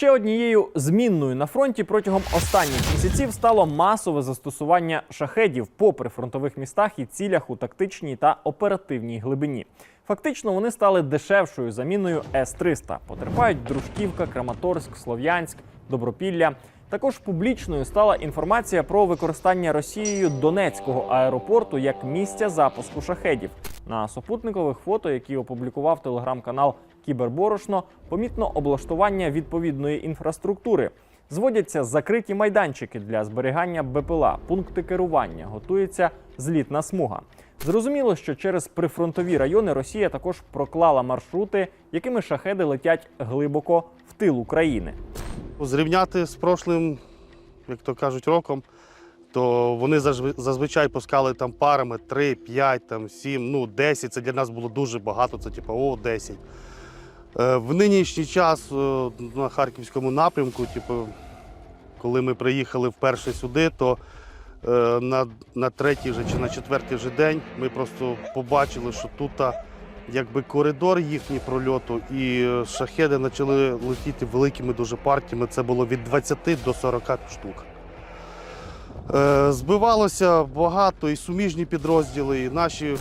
Ще однією змінною на фронті протягом останніх місяців стало масове застосування шахедів по прифронтових містах і цілях у тактичній та оперативній глибині. Фактично вони стали дешевшою заміною С-300. Потерпають Дружківка, Краматорськ, Слов'янськ, Добропілля. Також публічною стала інформація про використання Росією Донецького аеропорту як місця запуску шахедів. На супутникових фото, які опублікував телеграм-канал Кіберборошно, помітно облаштування відповідної інфраструктури. Зводяться закриті майданчики для зберігання БПЛА, пункти керування, готується злітна смуга. Зрозуміло, що через прифронтові райони Росія також проклала маршрути, якими шахеди летять глибоко в тил України. Зрівняти з прошлим, як то кажуть, роком, то вони зазвичай пускали там парами 3, 5, там, 7, ну 10. Це для нас було дуже багато, це типу, о, 10. Е, В нинішній час е, на Харківському напрямку, типу, коли ми приїхали вперше сюди, то е, на, на третій же чи на четвертий же день ми просто побачили, що тут якби коридор їхній прольоту, і шахеди почали летіти великими дуже партіями. Це було від 20 до 40 штук. Е, Збивалося багато і суміжні підрозділи, і наші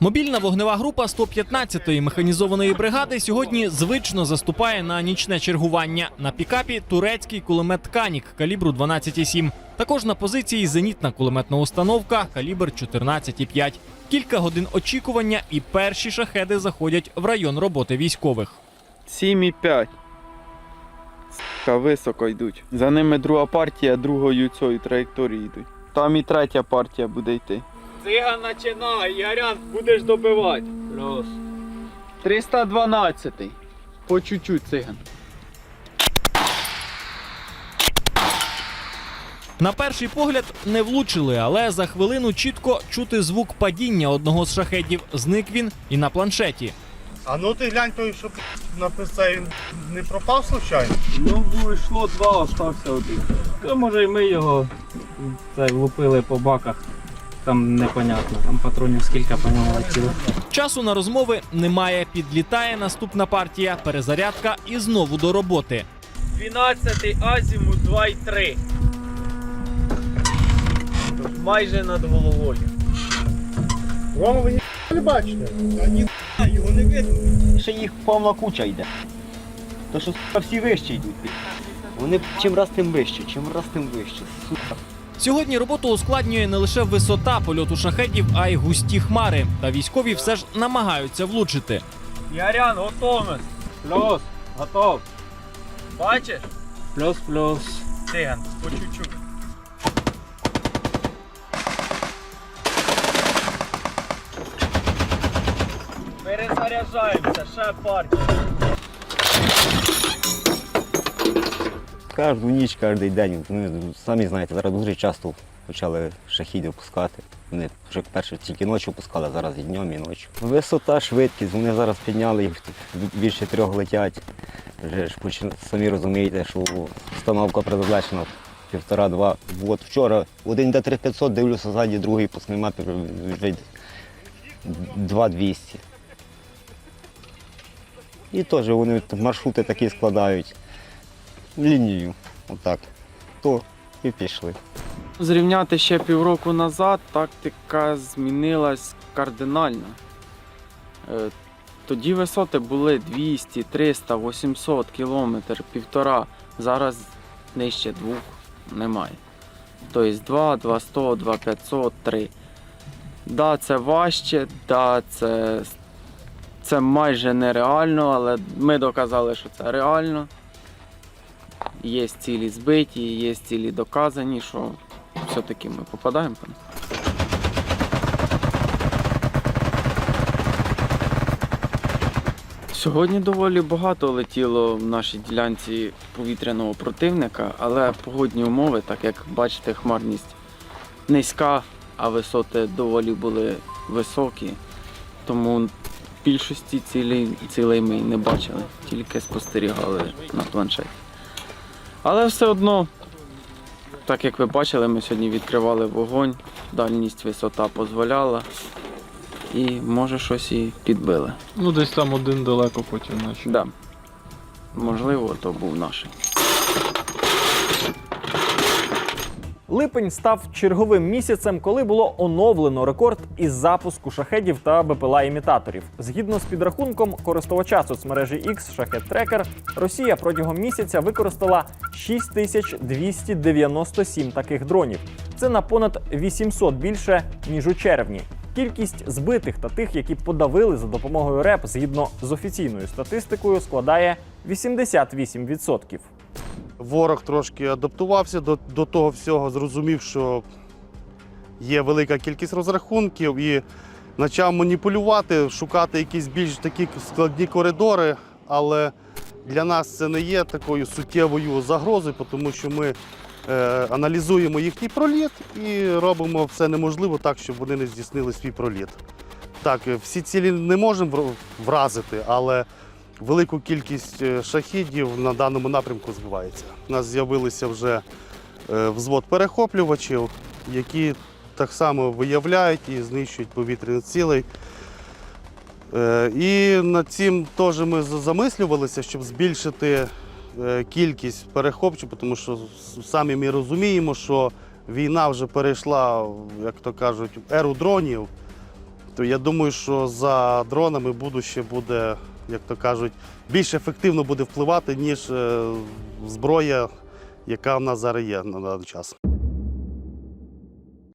Мобільна вогнева група 115-ї механізованої бригади сьогодні звично заступає на нічне чергування. На пікапі турецький кулемет Канік калібру 12,7. Також на позиції зенітна кулеметна установка калібр 14,5. Кілька годин очікування, і перші шахеди заходять в район роботи військових. 7,5. Сука, високо йдуть. За ними друга партія другою цією траєкторією йдуть. Там і третя партія буде йти. Циган починай, Ярян, будеш добивати. Плюс. 312. По чуть-чуть циган. На перший погляд не влучили, але за хвилину чітко чути звук падіння одного з шахедів. Зник він і на планшеті. А ну ти глянь той, що написав, він не пропав случайно? Ну, йшло два, остався один. То може і ми його це, влупили по баках. Там непонятно, там патронів скільки по ньому летіло. Часу на розмови немає. Підлітає наступна партія, перезарядка і знову до роботи. 12 азімут 2,3. Майже над головою. Ви не бачите? Ще їх повна куча йде. То що сука, всі вище йдуть. Вони чим раз тим вище, чим раз тим вище. Сука. Сьогодні роботу ускладнює не лише висота польоту шахедів, а й густі хмари. Та військові все ж намагаються влучити. Ярян, готовність. Плюс, готов. Бачиш? Плюс, плюс. Циган, по чуть-чуть. Перезаряджаємося, ще партія. Кожну ніч, кожен день. Вони самі знаєте, зараз дуже часто почали шахідів пускати. Вони вже перше тільки ночі пускали, а зараз і днем, і ночі. Висота, швидкість, вони зараз підняли їх більше трьох летять. Вже ж самі розумієте, що установка предназначена півтора-два. От вчора один йде 3500, дивлюся ззаді, другий по мапі вже 2200. І теж вони маршрути такі складають лінію. Отак. То і пішли. Зрівняти ще півроку назад тактика змінилась кардинально. Е, Тоді висоти були 200, 300, 800 кілометр, півтора. Зараз нижче двох немає. Тобто 2, 200, 2500, 3. Да, це важче, да, це, це майже нереально, але ми доказали, що це реально. Є цілі збиті, є цілі доказані, що все-таки ми попадаємо по. Сьогодні доволі багато летіло в нашій ділянці повітряного противника, але погодні умови, так як бачите, хмарність низька, а висоти доволі були високі. Тому більшості цілей, цілей ми не бачили, тільки спостерігали на планшеті. Але все одно, так як ви бачили, ми сьогодні відкривали вогонь, дальність висота дозволяла. і може щось і підбили. Ну, десь там один далеко потім наче. Да. Можливо, то був наш. Липень став черговим місяцем, коли було оновлено рекорд із запуску шахедів та БПЛА-імітаторів. Згідно з підрахунком користувача соцмережі X Шахет Трекер, Росія протягом місяця використала 6297 таких дронів. Це на понад 800 більше ніж у червні. Кількість збитих та тих, які подавили за допомогою РЕП, згідно з офіційною статистикою, складає 88%. Ворог трошки адаптувався до, до того всього, зрозумів, що є велика кількість розрахунків і почав маніпулювати, шукати якісь більш такі складні коридори. Але для нас це не є такою суттєвою загрозою, тому що ми е, аналізуємо їхній проліт і робимо все неможливо так, щоб вони не здійснили свій проліт. Так, всі цілі не можемо вразити, але велику кількість е, шахідів на даному напрямку збивається. У нас з'явилися вже е, взвод перехоплювачів, які так само виявляють і знищують повітряні цілей. Е, І над цим теж ми замислювалися, щоб збільшити кількість перехопчів, тому що самі ми розуміємо, що війна вже перейшла, як то кажуть, в еру дронів. То я думаю, що за дронами будуще буде, як то кажуть, більш ефективно буде впливати, ніж е, зброя, яка в нас зараз є на даний час.